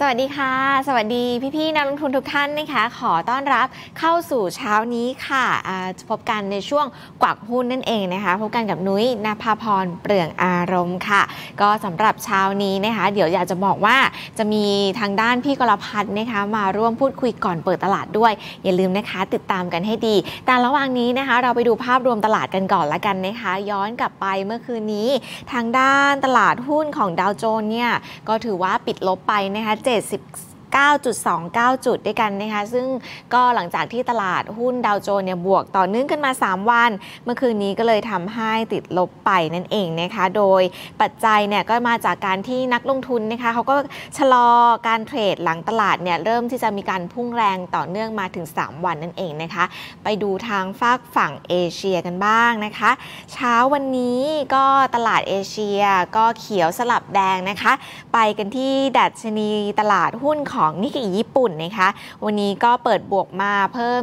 สวัสดีค่ะ สวัสดีพี่ๆนักลงทุนทุกท่านนะคะ ขอต้อนรับเข้าสู่เช้านี้ค่ะอ่าพบกันในช่วงกวักหุ้นนั่นเองนะคะ พบกันกับนุ้ยนภาพรเปลืองอารมณ์ค่ะ ก็สำหรับเช้านี้นะคะ เดี๋ยวอยากจะบอกว่าจะมีทางด้านพี่กรพัฒน์นะคะ มาร่วมพูดคุยก่อนเปิดตลาดด้วย อย่าลืมนะคะติดตามกันให้ดี แต่ระหว่างนี้นะคะ เราไปดูภาพรวมตลาดกันก่อนละกันนะคะ ย้อนกลับไปเมื่อคืนนี้ ทางด้านตลาดหุ้นของดาวโจนส์เนี่ยก็ถือว่าปิดลบไปนะคะ70 9.29 จุดด้วยกันนะคะ ซึ่งก็หลังจากที่ตลาดหุ้นดาวโจนส์เนี่ยบวกต่อเนื่องกันมา 3 วัน เมื่อคืนนี้ก็เลยทำให้ติดลบไปนั่นเองนะคะ โดยปัจจัยเนี่ยก็มาจากการที่นักลงทุนนะคะเขาก็ชะลอการเทรดหลังตลาดเนี่ยเริ่มที่จะมีการพุ่งแรงต่อเนื่องมาถึง 3 วันนั่นเองนะคะ ไปดูทางฝากฝั่งเอเชียกันบ้างนะคะ เช้าวันนี้ก็ตลาดเอเชียก็เขียวสลับแดงนะคะ ไปกันที่ดัชนีตลาดหุ้นของนิกเกิญี่ปุ่นนะคะ วันนี้ก็เปิดบวกมาเพิ่ม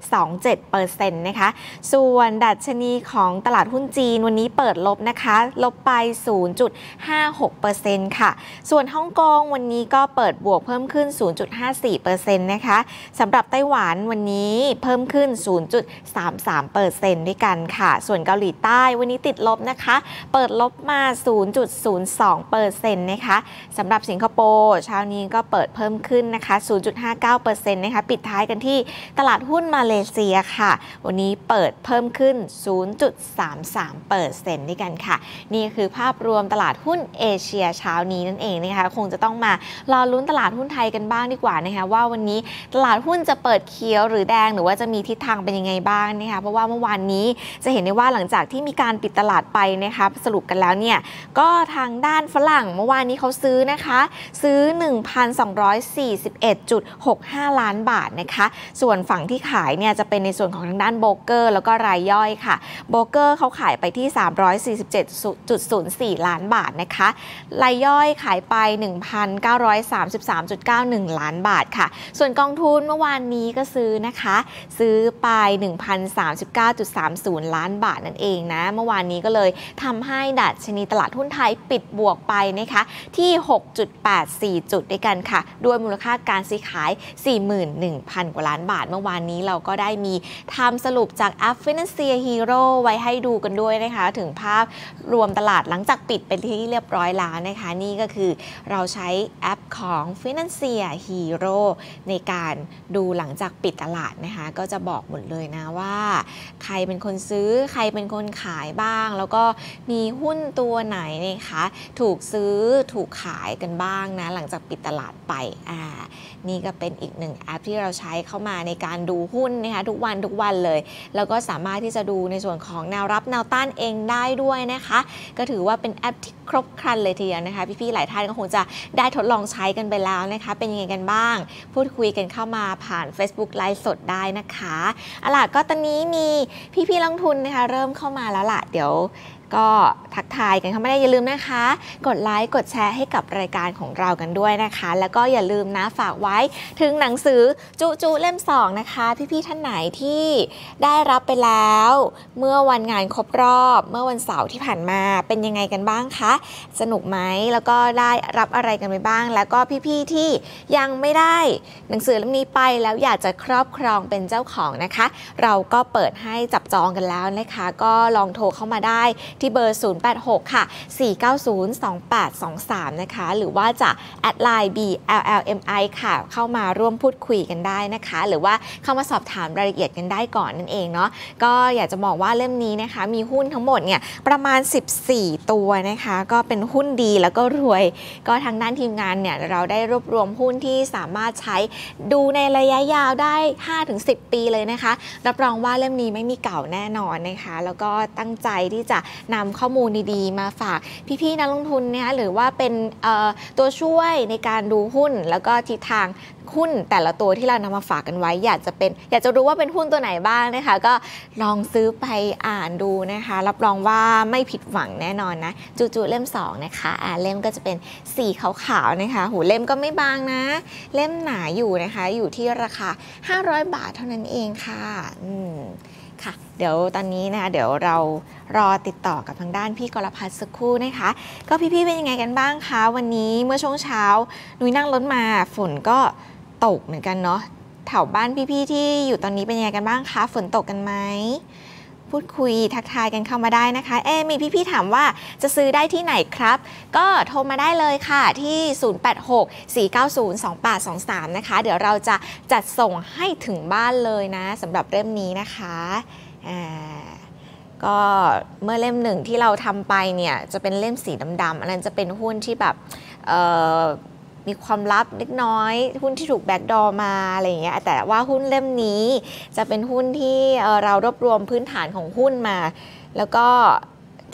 0.27%นะคะ ส่วนดัชนีของตลาดหุ้นจีนวันนี้เปิดลบนะคะ ลบไป 0.56%ค่ะ ส่วนฮ่องกงวันนี้ก็เปิดบวกเพิ่มขึ้น 0.54%นะคะสำหรับไต้หวันวันนี้เพิ่มขึ้น 0.33%ด้วยกันค่ะ ส่วนเกาหลีใต้วันนี้ติดลบนะคะ เปิดลบมา 0.02%นะคะสำหรับสิงคโปร์เช้านี้ก็เปิดเพิ่มขึ้นนะคะ 0.59%นะคะปิดท้ายกันที่ตลาดหุ้นมาเลเซียค่ะ วันนี้เปิดเพิ่มขึ้น 0.33%ด้วยกันค่ะ นี่คือภาพรวมตลาดหุ้นเอเชียเช้านี้นั่นเองนะคะ คงจะต้องมารอลุ้นตลาดหุ้นไทยกันบ้างดีกว่านะคะว่าวันนี้ตลาดหุ้นจะเปิดเขียวหรือแดงหรือว่าจะมีทิศทางเป็นยังไงบ้างนะคะเพราะว่าเมื่อวานนี้จะเห็นได้ว่าหลังจากที่มีการปิดตลาดไปนะคะสรุปกันแล้วเนี่ยก็ทางด้านฝรั่งเมื่อวานนี้เขาซื้อนะคะ ซื้อ241.65 ล้านบาทนะคะ ส่วนฝั่งที่ขายเนี่ยจะเป็นในส่วนของทางด้านโบเกอร์ แล้วก็รายย่อยค่ะ โบเกอร์เขาขายไปที่ 347.04 ล้านบาทนะคะ รายย่อยขายไป 1,933.91 ล้านบาทค่ะ ส่วนกองทุนเมื่อวานนี้ก็ซื้อนะคะ ซื้อไป 1,039.30 ล้านบาทนั่นเองนะ เมื่อวานนี้ก็เลยทำให้ดัชนีตลาดหุ้นไทยปิดบวกไปนะคะที่ 6.84 จุดด้วยกันค่ะด้วยมูลค่าการซื้อขาย 41,000 กว่าล้านบาท เมื่อวานนี้เราก็ได้มีทำสรุปจากแอป Financial Hero ไว้ให้ดูกันด้วยนะคะ ถึงภาพรวมตลาดหลังจากปิดเป็นที่เรียบร้อยแล้วนะคะ นี่ก็คือเราใช้แอปของ f i n a n c i a Hero ในการดูหลังจากปิดตลาดนะคะ ก็จะบอกหมดเลยนะว่า ใครเป็นคนซื้อใครเป็นคนขายบ้าง แล้วก็มีหุ้นตัวไหนนะคะ ถูกซื้อถูกขายกันบ้างนะ หลังจากปิดตลาดไปอ่านี่ก็เป็นอีกหนึ่งแอปที่เราใช้เข้ามาในการดูหุ้นนะคะทุกวันทุกวันเลย แล้วก็สามารถที่จะดูในส่วนของแนวรับแนวต้านเองได้ด้วยนะคะ ก็ถือว่าเป็นแอปที่ครบครันเลยทีเดียวนะคะ พี่ๆหลายท่านก็คงจะได้ทดลองใช้กันไปแล้วนะคะ เป็นยังไงกันบ้าง พูดคุยกันเข้ามาผ่าน Facebook ไลฟ์สดได้นะคะอาล่ะก็ตอนนี้มีพี่ๆลงทุนนะคะ เริ่มเข้ามาแล้วล่ะเดี๋ยว ก็ทักทายกันเข้ามาได้อย่าลืมนะคะ กดไลค์กดแชร์ให้กับรายการของเรากันด้วยนะคะ แล้วก็อย่าลืมนะฝากไว้ถึงหนังสือจุจุเล่ม2นะคะ พี่ๆท่านไหนที่ได้รับไปแล้ว เมื่อวันงานครบรอบ เมื่อวันเสาร์ที่ผ่านมาเป็นยังไงกันบ้างคะ สนุกไหมแล้วก็ได้รับอะไรกันไปบ้าง แล้วก็พี่ๆที่ยังไม่ได้หนังสือเล่มนี้ไปแล้วอยากจะครอบครองเป็นเจ้าของนะคะ เราก็เปิดให้จับจองกันแล้วนะคะ ก็ลองโทรเข้ามาได้ที่เบอร์ 086 ค่ะ 4902823 นะคะ หรือว่าจะแอดไลน์ BLLMI ค่ะ เข้ามาร่วมพูดคุยกันได้นะคะ หรือว่าเข้ามาสอบถามรายละเอียดกันได้ก่อนนั่นเองเนาะก็อยากจะบอกว่าเล่มนี้นะคะ มีหุ้นทั้งหมดเนี่ยประมาณ 14 ตัวนะคะ ก็เป็นหุ้นดีแล้วก็รวย ก็ทางด้านทีมงานเนี่ยเราได้รวบรวมหุ้นที่สามารถใช้ดูในระยะยาวได้ 5-10 ปีเลยนะคะ รับรองว่าเล่มนี้ไม่มีเก่าแน่นอนนะคะ แล้วก็ตั้งใจที่จะนำข้อมูลดีๆ มาฝากพี่ๆนักลงทุนนะคะหรือว่าเป็นตัวช่วยในการดูหุ้นแล้วก็ทิศทางหุ้นแต่ละตัวที่เรานำมาฝากกันไว้ อยากจะเป็นอยากจะรู้ว่าเป็นหุ้นตัวไหนบ้างนะคะ ก็ลองซื้อไปอ่านดูนะคะ รับรองว่าไม่ผิดหวังแน่นอนนะจูๆเล่ม2นะคะอ่าเล่มก็จะเป็นสีขาวๆนะคะหูเล่มก็ไม่บางนะ เล่มหนาอยู่นะคะ อยู่ที่ราคา 500 บาทเท่านั้นเองค่ะอืม ค่ะ เดี๋ยวตอนนี้นะคะเดี๋ยวเรารอติดต่อกับทางด้านพี่กรพัฒน์สักครู่นะคะ ก็พี่ๆเป็นยังไงกันบ้างคะวันนี้เมื่อช่วงเช้านุ้ยนั่งรถมาฝนก็ตกเหมือนกันเนาะแถวบ้านพี่ๆที่อยู่ตอนนี้เป็นยังไงกันบ้างคะฝนตกกันไหม พูดคุยทักทายกันเข้ามาได้นะคะ เอ๊มีพี่ๆถามว่าจะซื้อได้ที่ไหนครับ ก็โทรมาได้เลยค่ะที่ 0864902823 นะคะ เดี๋ยวเราจะจัดส่งให้ถึงบ้านเลยนะสำหรับเล่มนี้นะคะอ่าก็เมื่อเล่มหนึ่งที่เราทำไปเนี่ยจะเป็นเล่มสีดำๆอันนั้นจะเป็นหุ้นที่แบบ มีความลับเล็กน้อย หุ้นที่ถูกแบ็กดอมาอะไรอย่างเงี้ยแต่ว่าหุ้นเล่มนี้จะเป็นหุ้นที่เอ่อเรารวบรวมพื้นฐานของหุ้นมา แล้วก็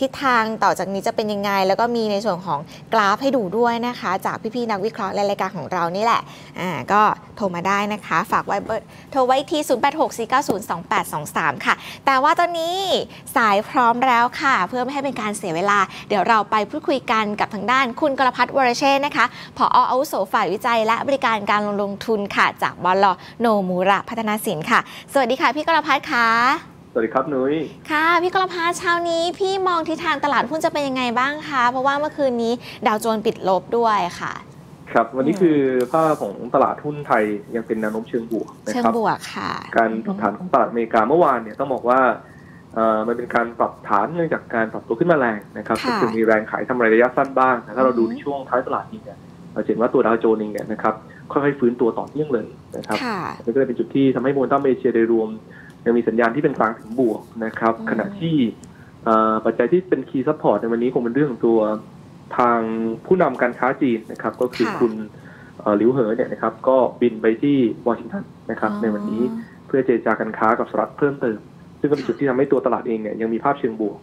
ทิศทางต่อจากนี้จะเป็นยังไง แล้วก็มีในส่วนของกราฟให้ดูด้วยนะคะ จากพี่ๆนักวิเคราะห์ในรายการของเรานี่แหละอ่าก็โทรมาได้นะคะ ฝากไว้เบอร์โทรไว้ที่ 0864902823 ค่ะ แต่ว่าตอนนี้สายพร้อมแล้วค่ะ เพื่อไม่ให้เป็นการเสียเวลา เดี๋ยวเราไปพูดคุยกันกับทางด้านคุณกรพัฒน์วรเชษนะคะผออาวุโสฝ่ายวิจัย และบริการการลงทุนค่ะ จากบอลโนมูระพัฒนาสินค่ะ สวัสดีค่ะพี่กรพัฒน์ค่ะ สวัสดีครับนุ้ยค่ะพี่กรพัฒน์เช้านี้พี่มองทิศทางตลาดหุ้นจะเป็นยังไงบ้างคะเพราะว่าเมื่อคืนนี้ดาวโจนส์ปิดลบด้วยค่ะ ครับวันนี้อืมคือภาพของตลาดหุ้นไทยยังเป็นแนวโน้มเชิงบวกนะเชิงครับบวกค่ะ การปรับฐานของตลาดอเมริกาเมื่อวานเนี่ยต้องบอกว่าเอ่อมันเป็นการปรับฐานเนื่องจากการปรับตัวขึ้นมาแรงนะครับค่ะก็คือมีแรงขายทำระยะสั้นบ้างแต่ถ้าเราดูอือฮึในช่วงท้ายตลาดนี้เนี่ยเราจะเห็นว่าตัวดาวโจนส์เองเนี่ยนะครับค่อยๆฟื้นตัวต่อเนื่องเลยนะครับค่ะนี่ก็เลยเป็นจุดที่ทำให้โมเมนตัมเอเชียโดยรวม ยังมีสัญญาณที่เป็นกลางถึงบวกนะครับอืมขณะที่เอ่อปัจจัยที่เป็นคีย์ซัพพอร์ตในวันนี้คงเป็นเรื่องของตัวทางผู้นำการค้าจีนนะครับ ก็คือคุณเอ่อหลิวเหอเนี่ยนะครับ ก็บินไปที่วอชิงตันนะครับ ในวันนี้เพื่อเจรจาการค้ากับสหรัฐเพิ่มเติม ซึ่งก็เป็นจุดที่ทำให้ตัวตลาดเองเนี่ยยังมีภาพเชิงบวก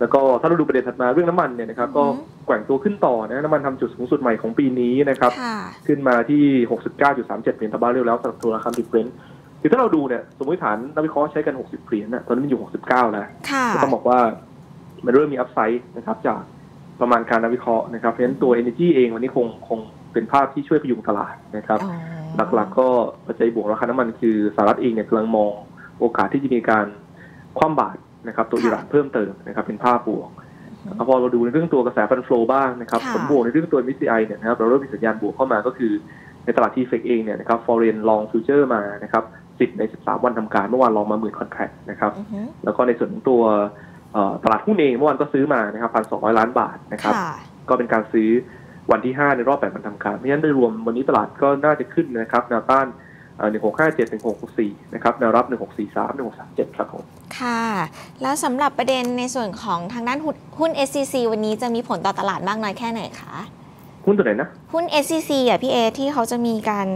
แล้วก็ถ้าเราดูประเด็นถัดมาเรื่องน้ำมันเนี่ยนะครับ ก็แกว่งตัวขึ้นต่อนะน้ำมันทำจุดสูงสุดใหม่ของปีนี้นะครับค่ะขึ้นมาที่ 69.37เหรียญต่อบาร์เรลแล้วสำหรับตัวราคาดิบเบรนท์ คือถ้าเราดูเนี่ยสมมติฐานนักวิเคราะห์ใช้กัน60เหรียญน่ะตอนนี้มันอยู่ 69 แล้วค่ะก็ต้องบอกว่ามันเริ่มมีอัพไซด์นะครับจากประมาณการนักวิเคราะห์นะครับเพราะฉะนั้นตัว Energy เองวันนี้คงคงเป็นภาพที่ช่วยพยุงตลาดนะครับอ๋อหลักๆก็ปัจจัยบวกราคาน้ำมันคือสหรัฐเองเนี่ยกำลังมองโอกาสที่จะมีการคว่ำบาตรนะครับ ตัวอิหร่านเพิ่มเติมนะครับ เป็นภาพบวกพอเราดูในเรื่องตัวกระแสฟันโฟลบ้างนะครับค่ะผลบวกในเรื่องตัว MSCI เนี่ยนะครับเราเริ่มมีสัญญาณบวกเข้ามาก็คือในตลาดที่เฟกเองเนี่ยนะครับ foreign long future มานะครับ 10ใน13วันทำการเมื่อวานลองมาหมื่นคอนแทคนะครับอือฮึแล้วก็ในส่วนของตัวเอ่อตลาดหุ้นเองเมื่อวานก็ซื้อมานะครับพันสองล้านบาทนะครับค่ะก็เป็นการซื้อวันที่ 5 ในรอบ8วันทำการ เพราะฉะนั้นโดยรวมวันนี้ตลาดก็น่าจะขึ้นนะครับแนวต้านหนึ่งหกห้าเจ็ดหนึ่งหกสี่นะครับแนวรับหนึ่งหกสี่สามหนึ่งหกสามเจ็ดครับผม ค่ะ แล้วสำหรับประเด็นในส่วนของทางด้านหุ้นหุ้น SCC วันนี้จะมีผลต่อตลาดมากน้อยแค่ไหนคะ หุ้นตัวไหนนะ หุ้น SCC อะพี่เอที่เขาจะมีการ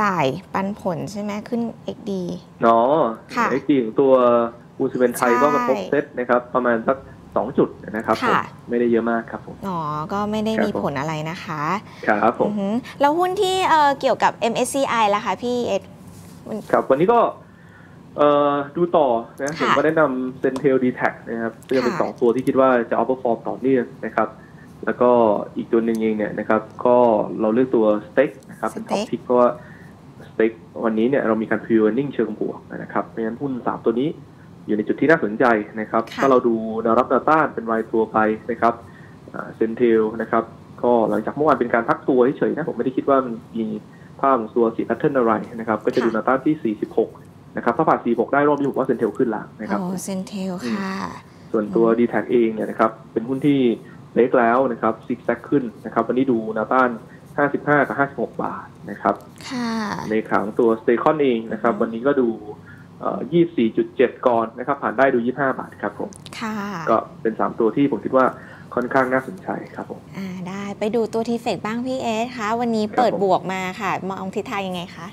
จ่ายปันผลใช่ไหมขึ้น XD เนาะ ค่ะเอ็กซ์ของตัวอูซิเวนไทยใช่ก็กระทบเซ็ตนะครับ ประมาณสักสองจุดนะครับผมค่ะไม่ได้เยอะมากครับผมอ๋อ ก็ไม่ได้ครับมีผมผลอะไรนะคะ ครับผมอือฮึแล้วหุ้นที่เอ่อเกี่ยวกับ MSCI ล่ะคะพี่เอครับวันนี้ก็เอ่อดูต่อนะค่ะผมก็แนะนำเซนเทลดีแท็นะครับซึ่งเป็นค่ะสองตัวที่คิดว่าจะเอาเปอร์ฟอร์มต่อเนื่องนะครับ แล้วก็อีกตัวหนึ่งเองเนี่ยนะครับ ก็เราเลือกตัวสเต็กนะครับเป็นท็อป Steak พิกเพราะว่าส เต็กวันนี้เนี่ยเรามีการพิวนิ่งเชิงบวกนะครับเพราะฉะนั้นหุ้นสามตัวนี้อยู่ในจุดที่น่าสนใจนะครับค่ะถ้าเราดูแนวรับแนวต้านเป็นรายตัวไปนะครับเซนเทลนะครับ ก็หลังจากเมื่อวานเป็นการพักตัวเฉยๆนะผมไม่ได้คิดว่ามันมีภาพของตัวสีแพทเทิร์นอะไรนะครับ ก็จะดูแนวต้านที่ 46 นะครับ ถ้าผ่าน 46 ได้รอบนี้ผมว่าเซนเทลขึ้นหลังนะครับโอ้เซนเทลค่ะ ส่วนตัว d t แทเองเนี่ยนะครับ เป็นหุ้นที่เล็กแล้วนะครับซิกแซกขึ้นนะครับ วันนี้ดูแนวต้าน 55 กับ 56 บาทนะครับค่ะในขางตัวสเตคอนเองนะครับ วันนี้ก็ดูเอ่อ24.7 ก่อนนะครับ ผ่านได้ดู 25 บาทครับผมค่ะก็เป็น 3 ตัวที่ผมคิดว่าค่อนข้างน่าสนใจครับผมอ่าได้ไปดูตัวทีเฟกบ้างพี่เอสคะวันนี้ครับเปิดผมบวกมาค่ะ มองทิศทางยังไงคะ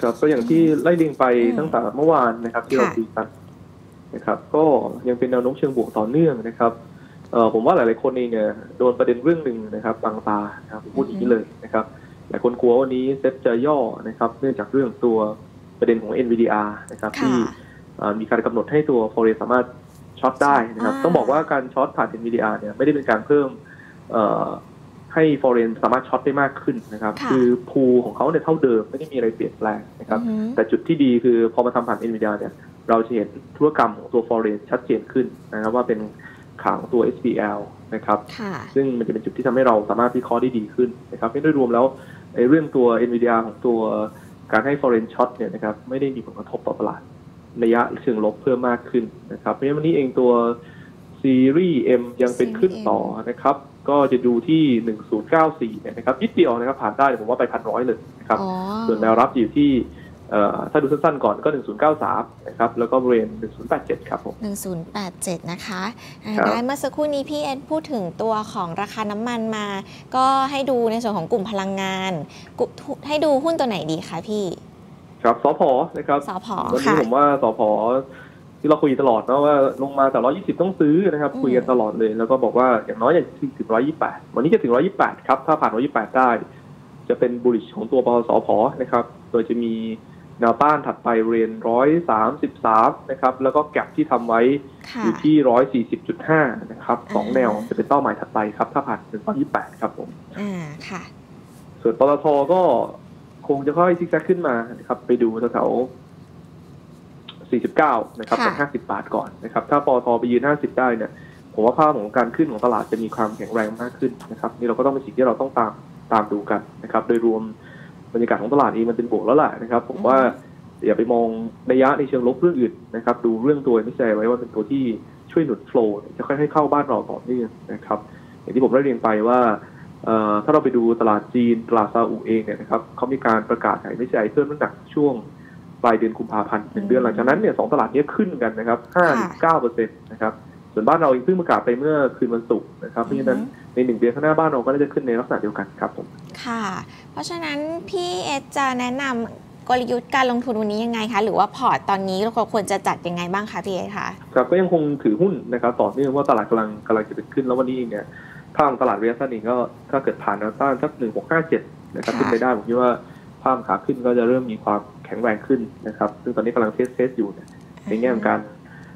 ครับก็อย่างที่ไล่เรียงไปอืมตั้งแต่เมื่อวานนะครับ ที่เราค่ะคุยกันนะครับ ก็ยังเป็นแนวโน้มเชิงบวกต่อเนื่องนะครับ เอ่อผมว่าหลายๆคนเองเนี่ยโดนประเด็นเรื่องหนึ่งนะครับบางตานะครับผมพูดอย่างนี้เลยนะครับหลายคนกลัววันนี้เซ็ตจะย่อนะครับเนื่องจากเรื่องตัวประเด็นของ NVDR นะครับค่ะที่เอ่อมีการกำหนดให้ตัว Forex สามารถช็อตได้นะครับอ่าต้องบอกว่าการช็อตผ่าน NVDR เนี่ยไม่ได้เป็นการเพิ่มเอ่อให้ Forex สามารถช็อตได้มากขึ้นนะครับค่ะคือพูของเขาเนี่ยเท่าเดิมไม่ได้มีอะไรเปลี่ยนแปลงนะครับอือหือแต่จุดที่ดีคือพอมาทำผ่าน NVIDIA เนี่ย เราจะเห็นธุรกรรมของตัว foreign ชัดเจนขึ้นนะครับว่าเป็น ขาของตัว SPL นะครับค่ะซึ่งมันจะเป็นจุดที่ทำให้เราสามารถวิเคราะห์ได้ดีขึ้นนะครับโดยรวมแล้วไอ้เรื่องตัว NVIDIA ของตัวการให้ foreign shot เนี่ยนะครับไม่ได้มีผลกระทบต่อตลาดระยะเชิงลบเพิ่มมากขึ้นนะครับเพราะฉะนั้นวันนี้เองตัวซีรีส์ M ยังเป็นขึ้นต่อนะครับ ก็จะดูที่ 1094เนี่ยนะครับยิดเดียวนะครับผ่านได้ผมว่าไปพันร้อยเลยนะครับอ๋อส่วนแนวรับอยู่ที่เอ่อ ถ้าดูสั้นๆก่อนก็ 1093 นะครับ แล้วก็บริเวณ 1087 ครับผม 1087 นะคะอ่าครับได้เมื่อสักครู่นี้พี่เอ็ดพูดถึงตัวของราคาน้ำมันมา ก็ให้ดูในส่วนของกลุ่มพลังงานกุให้ดูหุ้นตัวไหนดีคะพี่ ครับสพนะครับสพวันนี้ค่ะผมว่าสพที่เราคุยตลอดนะว่าลงมาแต่120ต้องซื้อนะครับอืมคุยกันตลอดเลย แล้วก็บอกว่าอย่างน้อยอย่าถึงถึง128วันนี้จะถึง128ครับ ถ้าผ่าน128ได้ จะเป็นบุริชของตัวปตสพนะครับ โดยจะมี แนวต้านถัดไปเรียน133นะครับ แล้วก็แก็บที่ทำไว้ค่ะอยู่ที่140.5นะครับสองอ่าแนวจะเป็นเป้าหมายถัดไปครับ ถ้าผ่านถึง128ครับผมอ่าค่ะ ส่วนปตทก็คงจะค่อยซิกแซกขึ้นมานะครับ ไปดูแถวๆ49 นะครับค่ะกับ50 บาทก่อนนะครับ ถ้าปตทไปยืน 50 ได้เนี่ย ผมว่าภาพของการขึ้นของตลาดจะมีความแข็งแรงมากขึ้นนะครับ นี่เราก็ต้องเป็นสิ่งที่เราต้องตามตามดูกันนะครับ โดยรวม บรรยากาศของตลาดเองมันเป็นบวกแล้วแหละนะครับ ผมว่าอย่าไปมองระยะในเชิงลบเรื่องอื่นนะครับ ดูเรื่องตัวไม่ใช่ไว้ว่าเป็นตัวที่ช่วยหนุนโฟล์จะค่อยๆเข้าบ้านเราต่อเนื่องนะครับ อย่างที่ผมได้เรียนไปว่าถ้าเราไปดูตลาดจีนตลาดซาอุเองเนี่ยนะครับเขามีการประกาศขายไม่ใช่เพิ่มน้ำหนักช่วงปลายเดือนกุมภาพันธ์หนึ่งเดือนหลังจากนั้นเนี่ยสองตลาดนี้ขึ้นกันนะครับห้าเก้าเปอร์เซ็นต์นะครับส่วนบ้านเราเองเพิ่งประกาศไปเมื่อคืนวันศุกร์นะครับเพราะฉะนั้นในหนึ่งเดือนข้างหน้าบ้านเราก็น่าจะขึ้นในลักษณะเดียวกันครับผมค่ะ ราะฉะนั้นพี่เอสจะแนะนำกลยุทธ์การลงทุนวันนี้ยังไงคะหรือว่าพอร์ตตอนนี้เราควรจะจัดยังไงบ้างคะพี่เอสคะครับก็ยังคงถือหุ้นนะครับต่อเนื่องว่าตลาดกำลังกำลังจะเป็นขึ้นแล้ววันนี้เองเนี่ยภาพของตลาดระยะสั้นเองก็ถ้าเกิดผ่านแนวต้านสักหนึ่งหกห้าเจ็ดนะครับขึ้นไปได้ผมคิดว่าภาพขาขึ้นก็จะเริ่มมีความแข็งแรงขึ้นนะครับ ซึ่งตอนนี้กำลังเทสเทสอยู่ในแง่ของการ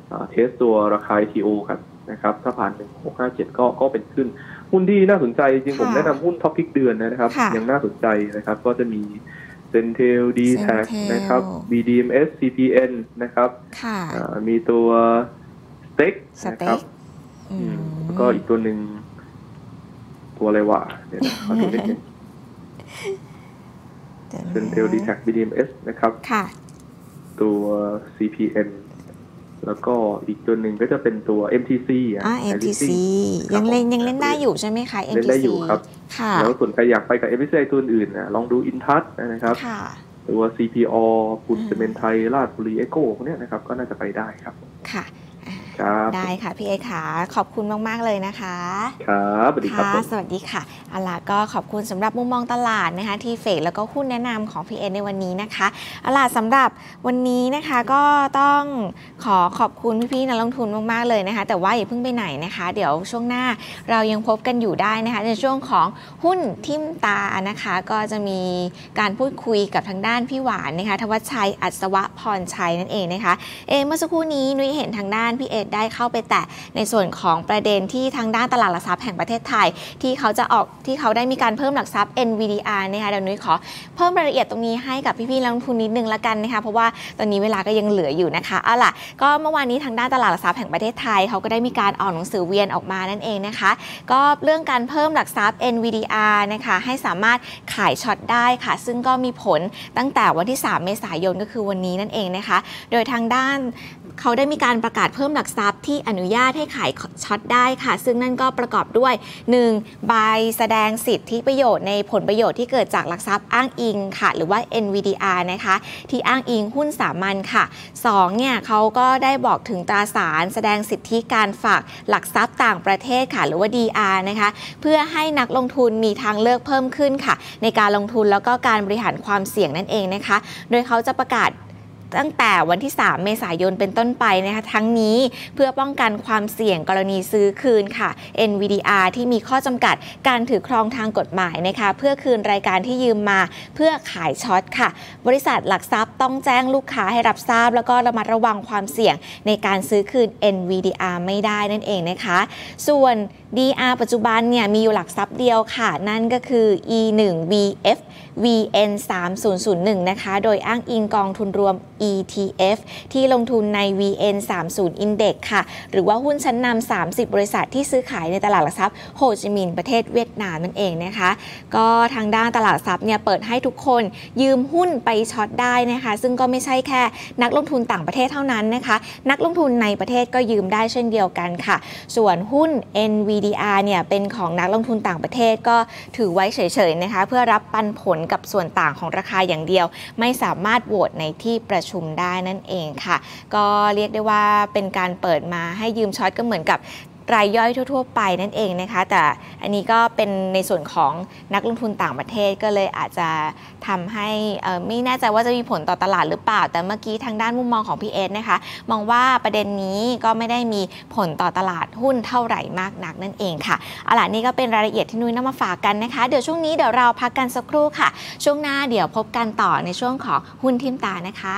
เอ่อเทสตัวราคา ITO ครับนะครับถ้าผ่าน 1657 ก็ก็เป็นขึ้น หุ้นที่น่าสนใจจริงๆผมค่ะแนะนำหุ้นท็อปพิกเดือนนะครับค่ะยังน่าสนใจนะครับ ก็จะมี Centel d t a c Centel นะครับ BDMS CPN นะครับค่ะเอ่อมีตัว Steak สนะเต็ครักบอือืมมแล้วก็อีกตัวหนึ่งตัวอะไรวะเดี๋ยวนะขอดูนิดนึงเดี๋ยวนะ Centel d t a c BDMS นะครับค่ะตัว CPN แล้วก็อีกตัวหนึ่งก็จะเป็นตัว MTC อะอ่า Air MTC Leasing ยังเล่นครับยังเล่นได้อยู่ใช่ไหมคะเล่นได้ MTC อยู่ครับค่ะแล้วส่วนใครอยากไปกับ MTC ตัวอื่นนะลองดูอินทัศนะครับค่ะตัว CPO ปุนอืมซีเมนไทยลาดบุรีเอโก้พวกเนี้ยนะครับก็น่าจะไปได้ครับ ค่ะ ครับได้ค่ะพี่เอขาขอบคุณมาก ๆ เลยนะคะครับสวัสดีครับค่ะผมสวัสดีค่ะเอาล่ะก็ขอบคุณสำหรับมุมมองตลาดนะคะ ที่เฟกแล้วก็หุ้นแนะนำของพี่เอในวันนี้นะคะเอาล่ะสำหรับวันนี้นะคะก็ต้องขอขอบคุณพี่ๆนักลงทุนมาก ๆ เลยนะคะ แต่ว่าอย่าเพิ่งไปไหนนะคะ เดี๋ยวช่วงหน้าเรายังพบกันอยู่ได้นะคะ ในช่วงของหุ้นทิมตานะคะ ก็จะมีการพูดคุยกับทางด้านพี่หวานนะคะทวัชชัยอัศวะพรชัยนั่นเองนะคะเอเมื่อสักครู่นี้นุ้ยเห็นทางด้านพี่เอ็ดได้เข้าไปแตะในส่วนของประเด็นที่ทางด้านตลาดหลักทรัพย์แห่งประเทศไทย ที่เขาจะออกที่เขาได้มีการเพิ่มหลักทรัพย์ NVDR นะคะเดี๋ยวนุ้ยขอเพิ่มรายละเอียดตรงนี้ให้กับพี่ๆนักลงทุนนิดนึงละกันนะคะเพราะว่าตอนนี้เวลาก็ยังเหลืออยู่นะคะเอาล่ะก็เมื่อวานนี้ทางด้านตลาดหลักทรัพย์แห่งประเทศไทยเขาก็ได้มีการออกหนังสือเวียนออกมานั่นเองนะคะ ก็เรื่องการเพิ่มหลักทรัพย์ NVDR นะคะให้สามารถขายช็อตได้ค่ะ ซึ่งก็มีผลตั้งแต่วันที่ 3 เมษายนก็คือวันนี้นั่นเองนะคะ โดยทางด้าน เขาได้มีการประกาศเพิ่มหลักทรัพย์ที่อนุญาตให้ขายช็อตได้ค่ะ ซึ่งนั่นก็ประกอบด้วย 1. ใบแสดงสิทธิประโยชน์ในผลประโยชน์ที่เกิดจากหลักทรัพย์อ้างอิงค่ะ หรือว่า NVDR นะคะ ที่อ้างอิงหุ้นสามัญค่ะ 2. เนี่ยเขาก็ได้บอกถึงตราสารแสดงสิทธิการฝากหลักทรัพย์ต่างประเทศค่ะ หรือว่า DR นะคะ เพื่อให้นักลงทุนมีทางเลือกเพิ่มขึ้นค่ะ ในการลงทุนแล้วก็การบริหารความเสี่ยงนั่นเองนะคะ โดยเขาจะประกาศ ตั้งแต่วันที่ 3 เมษายนเป็นต้นไปนะคะทั้งนี้เพื่อป้องกันความเสี่ยงกรณีซื้อคืนค่ะ NVDR ที่มีข้อจำกัดการถือครองทางกฎหมายนะคะเพื่อคืนรายการที่ยืมมาเพื่อขายช็อตค่ะ บริษัทหลักทรัพย์ต้องแจ้งลูกค้าให้รับทราบ แล้วก็ระมัดระวังความเสี่ยงในการซื้อคืน NVDR ไม่ได้นั่นเองนะคะ ส่วน DR ปัจจุบันเนี่ยมีอยู่หลักทรัพย์เดียวค่ะ นั่นก็คือ E1 VF VN 3001นะคะ โดยอ้างอิงกองทุนรวม ETF ที่ลงทุนใน VN 30 Index ค่ะ หรือว่าหุ้นชั้นนำ 30 บริษัทที่ซื้อขายในตลาดหลักทรัพย์โฮจิมินห์ประเทศเวียดนามนั่นเองนะคะ ก็ทางด้านตลาดทรัพย์เนี่ยเปิดให้ทุกคนยืมหุ้นไปช็อตได้นะคะ ซึ่งก็ไม่ใช่แค่นักลงทุนต่างประเทศเท่านั้นนะคะ นักลงทุนในประเทศก็ยืมได้เช่นเดียวกันค่ะ ส่วนหุ้น NV BDR เนี่ยเป็นของนักลงทุนต่างประเทศก็ถือไว้เฉยๆนะคะเพื่อรับปันผลกับส่วนต่างของราคาอย่างเดียว ไม่สามารถโหวตในที่ประชุมได้นั่นเองค่ะ ก็เรียกได้ว่าเป็นการเปิดมาให้ยืมช็อตก็เหมือนกับ รายย่อยทั่ว ๆ ไปนั่นเองนะคะ แต่อันนี้ก็เป็นในส่วนของนักลงทุนต่างประเทศก็เลยอาจจะทำให้ไม่แน่ใจว่าจะมีผลต่อตลาดหรือเปล่า แต่เมื่อกี้ทางด้านมุมมองของพี่เอสนะคะ มองว่าประเด็นนี้ก็ไม่ได้มีผลต่อตลาดหุ้นเท่าไหร่มากนักนั่นเองค่ะเอาล่ะนี่ก็เป็นรายละเอียดที่นุ้ยนำมาฝากกันนะคะ เดี๋ยวช่วงนี้เดี๋ยวเราพักกันสักครู่ค่ะ ช่วงหน้าเดี๋ยวพบกันต่อในช่วงของหุ้นทิมตานะคะ